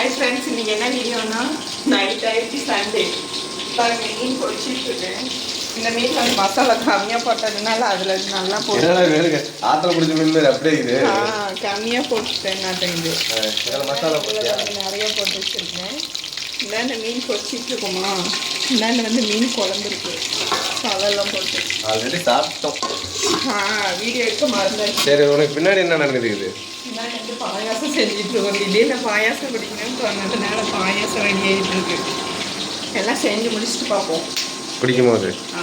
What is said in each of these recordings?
Hi friends இன்னைக்கு என்ன வீடியோனா? Night ஆயிடுச்சு சண்டே பாருங்க மீன் பொரிச்சிட்டு இருக்கேன். இந்த மீன் வந்து மசாலா கம்மியாக போட்டதுனால அதில் நல்லா போட்டு ஆத்திரம் பிடிச்ச மீன் அப்படியே இது ஆ கம்மியாக போட்டுட்டேன் இதில் மசாலா நிறைய போட்டு வச்சுருக்கேன். இந்தாண்ட மீன் பொரிச்சிட்டு இருக்கோமா? இந்தாண்ட வந்து மீன் குழம்பு இருக்கு. ஸோ அதெல்லாம் போட்டு ஆல்ரெடி சாப்பிட்டோம். சரி உனக்கு பின்னாடி என்ன நடக்குது பாயாசம் செஞ்சுட்டு இருக்கோம். திடீர்னு பாயாசம் குடிக்கணும்னு சொன்னதுனால பாயாசம் ரெடி ஆகிட்டு இருக்கு. எல்லாம் செஞ்சு முடிச்சுட்டு பார்ப்போம் பிடிக்குமா அது? ஆ.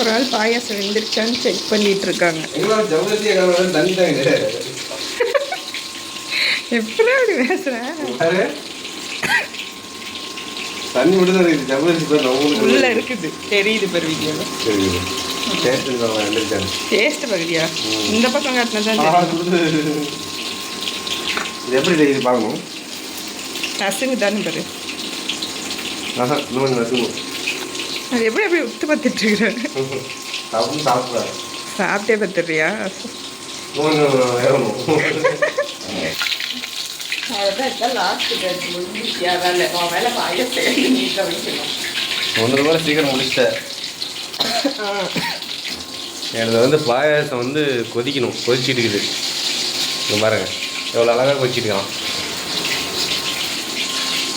ஒரு ஆள் பாயாசம் வெந்துருச்சான்னு செக் பண்ணிட்டு இருக்காங்க எப்படி அப்படி பேசுறேன். தண்ணி மட்டும் தான் உள்ள இருக்குது. தெரியுது பெரு வீடியோல. டேஸ்ட் பகுதியா? இந்த பக்கம் காட்டினா தான். இது எப்படி தெரியுது பார்க்கணும் நசுங்கு தானே பாரு. ஆஹா அது எப்படி எப்படி உத்து பார்த்துட்டு இருக்கிறேன் சாப்பிட்டு பார்த்துறியா ஒன்று ரூபாய் சீக்கிரம் முடிச்சிட்டேன் எனது வந்து பாயாசம் வந்து கொதிக்கணும். கொதிச்சிட்டு இருக்குது. இங்க பாருங்க. எவ்வளோ அழகாக கொதிச்சிட்டு இருக்கான்.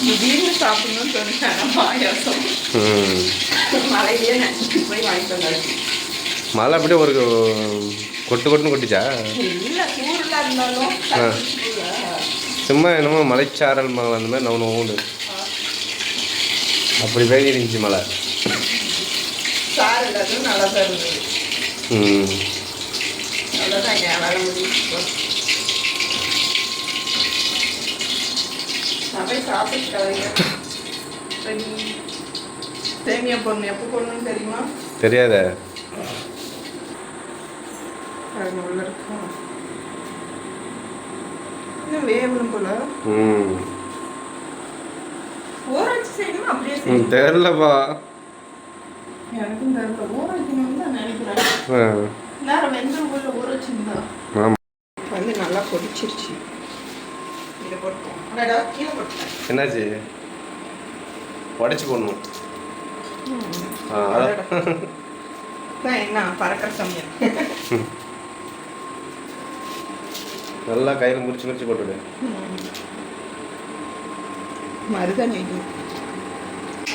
திடீர்னு சாப்பிடணும்னு சொன்னேன் பாயாசம் ம். மழையிலேயே நினச்சிட்டு போய் வாங்கிட்டு வந்தாச்சு மழை அப்படியே ஒரு கொட்டு கொட்டுன்னு கொட்டிச்சா இல்லை சூடுலாம் இருந்தாலும். சும்மா என்னமோ மலைச்சாரல் மழை அந்த மாதிரி நவனு ஓண்டு அப்படி பெய்து இருந்துச்சு மழை நல்லா தான் இருந்தது ம் அவ்வளோதான் வேலை முடிஞ்சிச்சு நான் போய் சாப்பிட்டு வரீங்க சேமியா பொண்ணு எப்போ பொண்ணுன்னு தெரியுமா தெரியாத உள்ள இருக்கும் வேகணும் போல ம் செய்யணுமா அப்படியே செய்யணும் தெரிலப்பா எனக்கும் தெரியல வைக்கணும்னு தான் நினைக்கிறேன் நேரம் ஊற வச்சுருந்தா ஆமாம் வந்து நல்லா கொதிச்சிருச்சு என்னாச்சு? உடச்சி போடணும். நல்லா கையில் முறிச்சு முறிச்சு போட்டுவிடு மருதாணி வைக்கணும்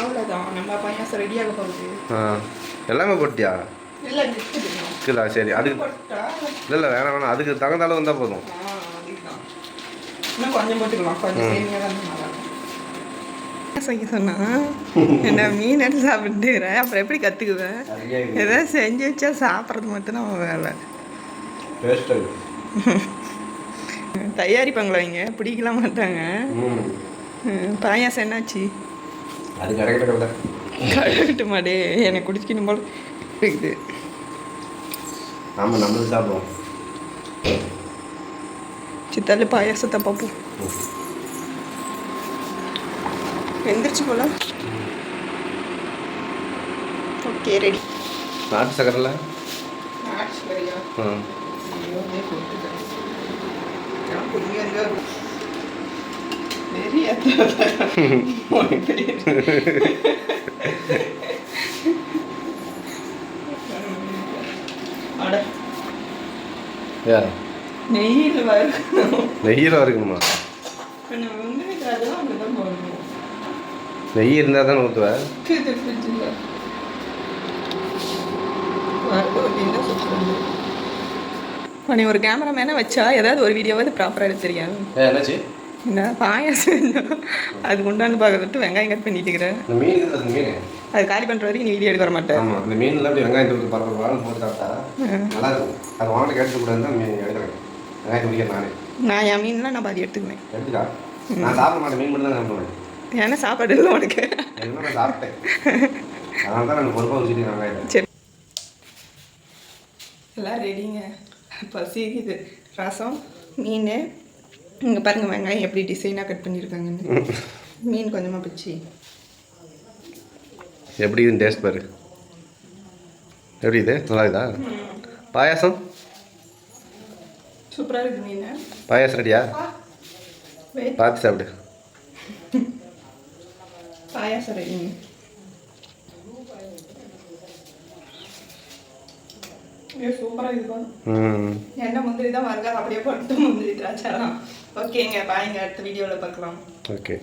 அவ்வளோதான் நம்ம பாயாசம் ரெடியாக போகுது. ஆ. எல்லாமே போட்டியா இல்லை சரி அதுக்கு இல்லை இல்லை வேணாம் வேணாம். அதுக்கு தகுந்த அளவு வந்தால் போதும். இன்னும் கொஞ்சம் போட்டுக்கலாம். கொஞ்சம் சேமியாக தான் நல்லா செய்ய சொன்னா? என்ன மீன் எடுத்து சாப்பிட்டுக்கிறேன் அப்புறம் எப்படி கற்றுக்குவேன் ஏதாவது செஞ்சு வச்சா சாப்பிட்றது மட்டும் நம்ம வேலை. தயாரிப்பாங்களா இங்க பிடிக்கலாம் மாட்டாங்க. பாயாசம் என்னாச்சு? அது கழுவிட்டு மாடே என்னை குடிச்சிக்கணும் போல இருக்குது. ஆமாம் நம்மளும் சாப்பிடுவோம். சித்தாலு பாயாசத்தை பார்ப்போம். எந்திரிச்சு போல ஓகே ரெடி நாட்டு சக்கரையில் ஆட்சி வரியா நெய்யில் வறுக்கணும். நெய்யில் வறுக்கணுமா? நெய் இருந்தால் தானே ஊற்றுவேன் நீ ஒரு கேமராமேனை வச்சா ஏதாவது ஒரு வீடியோவாவது ப்ராப்பராக எடுத்து தெரியாது ஏ என்னாச்சு? என்ன பாயாசம் செஞ்சோம் அதுக்கு உண்டாந்து பார்க்கறதுட்டு வெங்காயம் கட் பண்ணிட்டு இருக்கிறேன் மீன் அது காலி பண்ணுற வரைக்கும் நீ வீடியோ எடுக்க வர மாட்டேன் ஆமாம் இந்த மீன்லாம் அப்படி வெங்காயம் தூக்கி பரவாயில்ல போட்டு சாப்பிட்டா நல்லா இருக்கும். அது வாங்கிட்டு கேட்டு கூடாது தான் மீன் எடுக்கிறேன் நானே. நான் என் மீன்லாம் நான் பாதி எடுத்துக்குவேன். எடுத்துக்கா? நான் சாப்பிட மாட்டேன் மீன் மட்டும் தான் சாப்பிடுவேன் ஏன்னா சாப்பாடு இல்லை உனக்கு. என்ன நான் சாப்பிட்டேன். அதனால தான் நான் பொறுப்பாக வச்சுட்டு சரி. எல்லாம் ரெடிங்க பசிக்குது. ரசம் மீன். இங்கே பாருங்கள் வெங்காயம் எப்படி டிசைனாக கட் பண்ணியிருக்காங்கன்னு. மீன் கொஞ்சமாக பிச்சு. எப்படி இதுன்னு டேஸ்ட் பாரு? எப்படி இது? நல்லா இருக்குதா? பாயாசம்? சூப்பராக இருக்குது மீன். பாயாசம் ரெடியா? பார்த்து சாப்பிடு. பாயாசம் ஐயோ சூப்பராக இருக்குப்பா ம். என்ன முந்திரி தான் வருங்க அப்படியே போட்டு முந்திரி திராட்சைலாம் ஓகேங்க பாய்ங்க அடுத்த வீடியோவில் பார்க்கலாம். ஓகே.